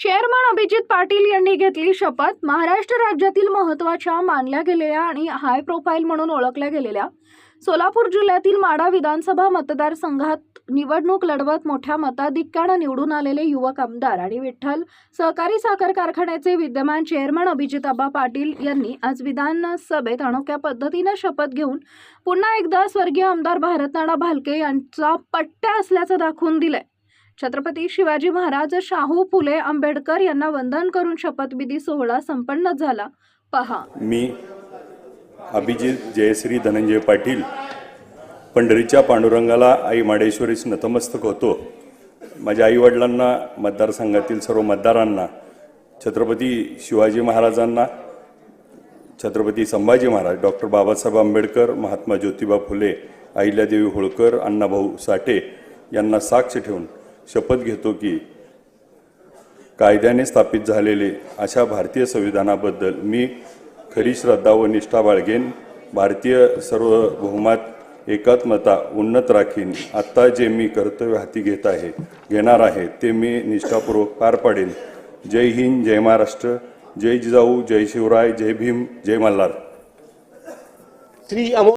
Chairman Abhijit Patil यांनी घेतली शपथ. महाराष्ट्र राज्यातील महत्त्वाच्या मानल्या गेलेल्या आणि हाय प्रोफाईल म्हणून ओळखल्या गेलेल्या सोलापूर जिल्ह्यातील माडा विधानसभा मतदारसंघात निवडणूक लढवत मोठ्या मताधिक्यानं निवडून आलेले युवक आमदार आणि विठ्ठल सहकारी साखर कारखान्याचे विद्यमान चेअरमन अभिजिताबा पाटील यांनी आज विधानसभेत अनोख्या पद्धतीनं शपथ घेऊन पुन्हा एकदा स्वर्गीय आमदार भारतनाना भालके यांचा पट्ट्या असल्याचं दाखवून दिलंय. छत्रपती शिवाजी महाराज शाहू फुले आंबेडकर यांना वंदन करून शपथविधी सोहळा संपन्न झाला. पहा. मी अभिजित जयश्री धनंजय पाटील पंढरीच्या पांडुरंगाला आई माडेश्वरीस नतमस्तक होतो. माझ्या आईवडिलांना मतदारसंघातील सर्व मतदारांना छत्रपती शिवाजी महाराजांना छत्रपती संभाजी महाराज डॉक्टर बाबासाहेब आंबेडकर महात्मा ज्योतिबा फुले अहिल्यादेवी होळकर अण्णाभाऊ साठे यांना साक्ष ठेवून शपथ घेतो की कायद्याने स्थापित झालेले अशा भारतीय संविधानाबद्दल मी खरी श्रद्धा व निष्ठा बाळगेन. भारतीय सार्वभौमात एकात्मता उन्नत राखीन. आत्ता जे मी कर्तव्य हाती घेत आहे घेणार आहे ते मी निष्ठापूर्वक पार पाडेन. जय हिंद जय महाराष्ट्र जय जिजाऊ जय शिवराय जय भीम जय मल्हार. श्री अमो